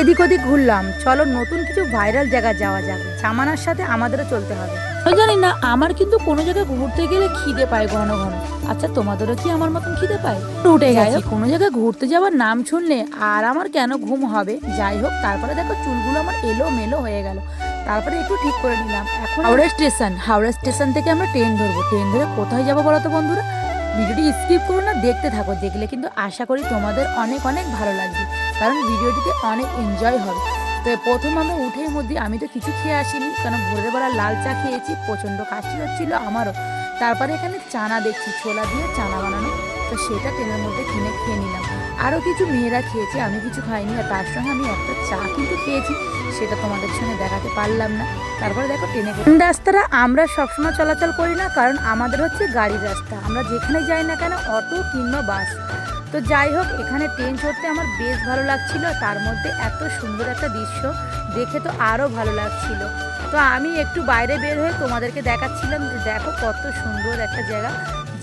এদিক ওদিক ঘুরলাম। চলো নতুন কিছু ভাইরাল জায়গা যাওয়া যাক। জামানার সাথে আমাদেরও চলতে হবে। জানি না আমার কিন্তু কোনো জায়গায় ঘুরতে গেলে খিদে পায় ঘন ঘন। আচ্ছা তোমাদেরও কি আমার মতন খিদে পায়? উঠে গেছে। কোনো জায়গায় ঘুরতে যাওয়ার নাম শুনলে আর আমার কেন ঘুম হবে? যাই হোক তারপরে দেখো চুলগুলো আমার এলো মেলো হয়ে গেল। তারপরে একটু ঠিক করে নিলাম। এখন হাওড়া স্টেশন হাওড়া স্টেশন থেকে আমরা ট্রেন ধরবো। ট্রেন ধরে কোথায় যাব বলো তো বন্ধুরা? ভিডিওটি স্কিপ করো না, দেখতে থাকো, দেখলে কিন্তু আশা করি তোমাদের অনেক অনেক ভালো লাগবে। কারণ ভিডিওটিতে অনেক এনজয় হবে। তো প্রথম আমরা উঠেই মধ্যে আমি তো কিছু খেয়ে আসিনি, কারণ ভোরের বেলা লাল চা খেয়েছি, প্রচণ্ড কাশি হচ্ছিল আমারও। তারপরে এখানে চানা দেখছি, ছোলা দিয়ে চানা বানানো। তো সেটা ট্রেনের মধ্যে কিনে খেয়ে নিলাম। আরও কিছু মেয়েরা খেয়েছে, আমি কিছু খাইনি, আর তার সঙ্গে আমি একটা চা কিন্তু খেয়েছি, সেটা তোমাদের সঙ্গে দেখাতে পারলাম না। তারপরে দেখো ট্রেনে রাস্তাটা আমরা সবসময় চলাচল করি না, কারণ আমাদের হচ্ছে গাড়ির রাস্তা। আমরা যেখানে যাই না কেন, অটো কিংবা বাস। তো যাই হোক, এখানে ট্রেন চড়তে আমার বেশ ভালো লাগছিল, তার মধ্যে এত সুন্দর একটা দৃশ্য দেখে তো আরও ভালো লাগছিল। তো আমি একটু বাইরে বের হয়ে তোমাদেরকে দেখাচ্ছিলাম যে দেখো কত সুন্দর একটা জায়গা।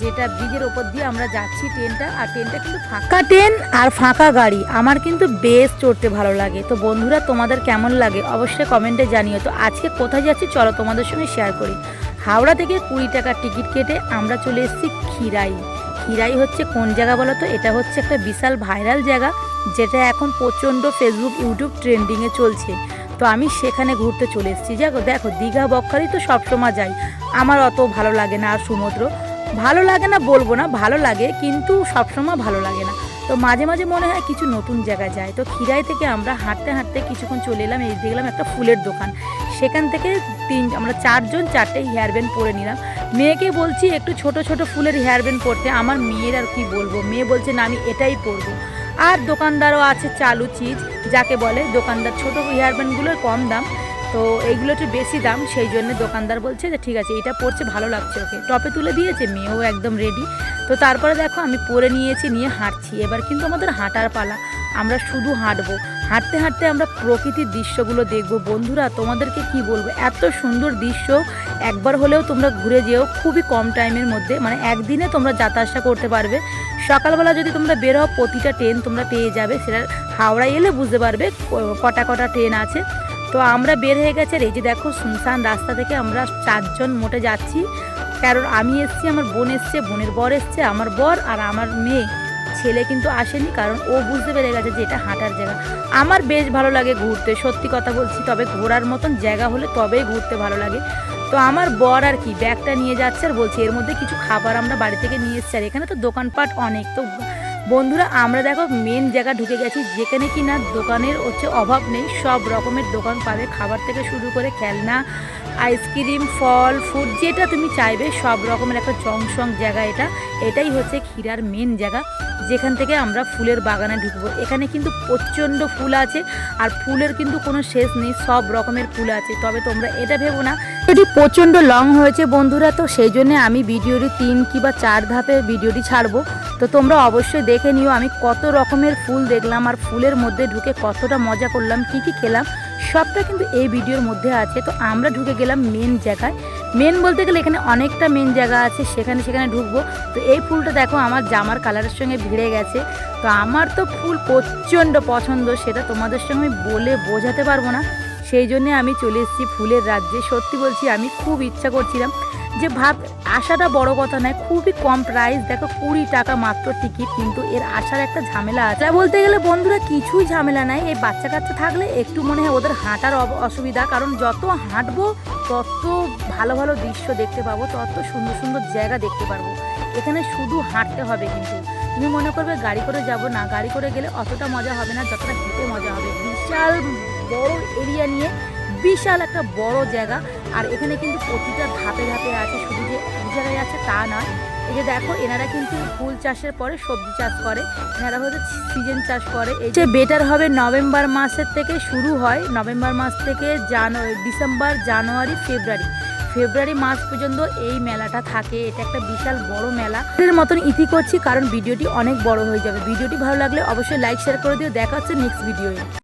যেটা ব্রিজের ওপর দিয়ে আমরা যাচ্ছি ট্রেনটা, আর ট্রেনটা কিন্তু ফাঁকা। ট্রেন আর ফাঁকা গাড়ি, আমার কিন্তু বেশ চড়তে ভালো লাগে। তো বন্ধুরা, তোমাদের কেমন লাগে অবশ্যই কমেন্টে জানিও। তো আজকে কোথায় যাচ্ছি চলো তোমাদের সঙ্গে শেয়ার করি। হাওড়া থেকে কুড়ি টাকার টিকিট কেটে আমরা চলে এসেছি খিরাই খিরাই হচ্ছে কোন জায়গা বলো তো? এটা হচ্ছে একটা বিশাল ভাইরাল জায়গা, যেটা এখন প্রচণ্ড ফেসবুক ইউটিউব ট্রেন্ডিংয়ে চলছে। তো আমি সেখানে ঘুরতে চলে এসেছি। দেখো দেখো, দীঘা বকখালি তো সবসময় যাই আমার অত ভালো লাগে না আর সমুদ্র। ভালো লাগে না বলব না, ভালো লাগে, কিন্তু সবসময় ভালো লাগে না। তো মাঝে মাঝে মনে হয় কিছু নতুন জায়গায় যায়। তো খিরাই থেকে আমরা হাঁটতে হাঁটতে কিছুক্ষণ চলে এলাম, এই দেখলাম একটা ফুলের দোকান। সেখান থেকে তিন, আমরা চারজন চারটে হেয়ার ব্যান্ড পরে নিলাম। মেয়েকে বলছি, একটু ছোট ছোট ফুলের হেয়ার ব্যান্ড পরতে। আমার মেয়ের আর কি বলব? মেয়ে বলছে, না, আমি এটাই পরবো। আর দোকানদারও আছে চালু চিজ, যাকে বলে দোকানদার, ছোটো হেয়ার ব্যান্ডগুলোর কম দাম। তো এইগুলো একটু বেশি দাম, সেই জন্য দোকানদার বলছে যে ঠিক আছে, এটা পরছে, ভালো লাগছে ওকে। টপে তুলে দিয়েছে, মেয়েও একদম রেডি তো তারপরে দেখো আমি পরে নিয়েছি, নিয়ে হাঁটছি। এবার কিন্তু আমাদের হাঁটার পালা, আমরা শুধু হাঁটবো। হাঁটতে হাঁটতে আমরা প্রকৃতির দৃশ্যগুলো দেখব। বন্ধুরা, তোমাদেরকে কি বলব? এত সুন্দর দৃশ্য, একবার হলেও তোমরা ঘুরে যেও, খুবই কম টাইমের মধ্যে মানে একদিনে তোমরা যাতায়াত করতে পারবে। সকালবেলা যদি তোমরা বের হও, প্রতিটা ট্রেন তোমরা পেয়ে যাবে। সেটা হাওড়ায় এলে বুঝতে পারবে কটা কটা ট্রেন আছে। তো আমরা বের হয়ে গেছে এই যে দেখো শুনশান রাস্তা থেকে আমরা চারজন মোটে যাচ্ছি। কারণ আমি এসছি, আমার বোন এসছে, বোনের বর এসছে, আমার বর আর আমার মেয়ে। ছেলে কিন্তু আসেনি, কারণ ও বুঝতে পেরে গেছে যে এটা হাঁটার জায়গা। আমার বেশ ভালো লাগে ঘুরতে, সত্যি কথা বলছি, তবে ঘোরার মতন জায়গা হলে তবেই ঘুরতে ভালো লাগে। তো আমার বর আর কি, ব্যাগটা নিয়ে যাচ্ছে আর বলছে, এর মধ্যে কিছু খাবার আমরা বাড়ি থেকে নিয়ে এসছি। আর এখানে তো দোকানপাট অনেক, তো বন্ধুরা, আমরা দেখো মেন জায়গা ঢুকে গেছি, যেখানে কি না দোকানের হচ্ছে অভাব নেই, সব রকমের দোকান পাবে। খাবার থেকে শুরু করে খেলনা আইসক্রিম ফল ফুড যেটা তুমি চাইবে, সব রকমের একটা জংসং জায়গা এটা। এটাই হচ্ছে ক্ষীরার মেন জায়গা, যেখান থেকে আমরা ফুলের বাগানে ঢুকবো। এখানে কিন্তু প্রচণ্ড ফুল আছে, আর ফুলের কিন্তু কোনো শেষ নেই, সব রকমের ফুল আছে। তবে তোমরা এটা ভেবো না এটি প্রচণ্ড লং হয়েছে বন্ধুরা, তো সেই জন্যে আমি ভিডিওটি তিন কিংবা চার ধাপে ভিডিওটি ছাড়বো। তো তোমরা অবশ্যই দেখে নিও, আমি কত রকমের ফুল দেখলাম আর ফুলের মধ্যে ঢুকে কতটা মজা করলাম, কি কি খেলাম, সবটা কিন্তু এই ভিডিওর মধ্যে আছে। তো আমরা ঢুকে গেলাম মেন জায়গায়। মেন বলতে গেলে এখানে অনেকটা মেন জায়গা আছে, সেখানে সেখানে ঢুকবো। তো এই ফুলটা দেখো, আমার জামার কালারের সঙ্গে ভিড়ে গেছে। তো আমার তো ফুল প্রচণ্ড পছন্দ, সেটা তোমাদের সঙ্গে আমি বলে বোঝাতে পারব না। সেই জন্যে আমি চলে এসেছি ফুলের রাজ্যে। সত্যি বলছি, আমি খুব ইচ্ছা করছিলাম যে ভাব আসাটা বড় কথা নয়, খুবই কম প্রাইস দেখো কুড়ি টাকা মাত্র টিকিট কিন্তু এর আসার একটা ঝামেলা আছে। বলতে গেলে বন্ধুরা কিছুই ঝামেলা নাই, এই বাচ্চা কাচ্চা থাকলে একটু মনে হয় ওদের হাঁটার অসুবিধা, কারণ যত হাঁটবো, তত ভালো ভালো দৃশ্য দেখতে পাবো, তত সুন্দর সুন্দর জায়গা দেখতে পারব। এখানে শুধু হাঁটতে হবে কিন্তু। তুমি মনে করবে গাড়ি করে যাব না, গাড়ি করে গেলে অতটা মজা হবে না, যতটা হেঁটে মজা হবে। বিশাল বড় এরিয়া নিয়ে বিশাল একটা বড় জায়গা। আর এখানে কিন্তু প্রতিটা ধাপে ধাপে আছে, শুধু যে এক জায়গায় আছে তা নয়। এই যে দেখো, এনারা কিন্তু ফুল চাষের পরে সবজি চাষ করে। এনারা হচ্ছে সিজন চাষ করে। এই যে বেটার হবে নভেম্বর মাসের থেকে শুরু হয়। নভেম্বর মাস থেকে জানুয়ারি ডিসেম্বর, জানুয়ারি, ফেব্রুয়ারি। ফেব্রুয়ারি মাস পর্যন্ত এই মেলাটা থাকে। এটা একটা বিশাল বড় মেলা। এর মতন ইতি করছি, কারণ ভিডিওটি অনেক বড় হয়ে যাবে। ভিডিওটি ভালো লাগলে অবশ্যই লাইক শেয়ার করে দিও। দেখা হচ্ছে নেক্সট ভিডিওয়ে